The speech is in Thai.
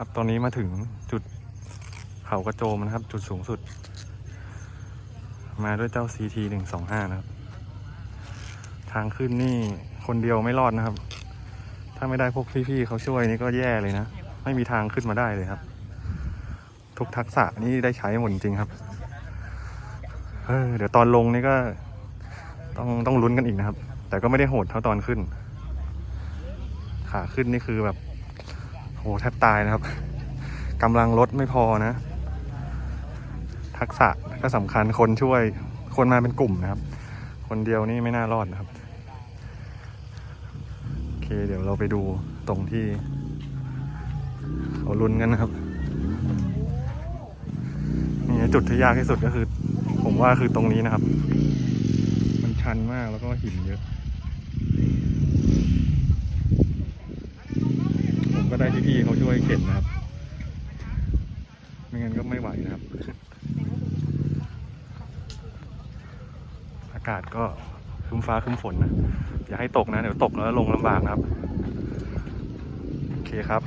ครับ ตอนนี้มาถึงจุดเขากระโจมนะครับ จุดสูงสุด มาด้วยเจ้า CT หนึ่งสองห้านะครับ ทางขึ้นนี่คนเดียวไม่รอดนะครับ ถ้าไม่ได้พวกพี่ๆเขาช่วยนี่ก็แย่เลยนะ ไม่มีทางขึ้นมาได้เลยครับ ทุกทักษะนี่ได้ใช้หมดจริงครับเออเดี๋ยวตอนลงนี่ก็ต้องต้องลุ้นกันอีกนะครับ แต่ก็ไม่ได้โหดเท่าตอนขึ้น ขาขึ้นนี่คือแบบ หแทบตายนะครับกำลังรถไม่พอนะ ทักษะก็สำคัญคนช่วย คนมาเป็นกลุ่มนะครับ คนเดียวนี่ไม่น่ารอดนะครับโอเคเดี๋ยวเราไปดูตรงที่เขาลุ้นกันนะครับนี่จุดที่ยากที่สุดก็คือ ผมว่าคือตรงนี้นะครับ มันชันมากแล้วก็หินเยอะ ผมก็ ได้พี่ๆเขาช่วยเข็นนะครับ ไม่งั้นก็ไม่ไหวนะครับ อากาศก็คึ้มฟ้าคึ้มฝนนะ อย่าให้ตกนะ เดี๋ยวตกแล้วลงลำบากนะครับ โอเคครับ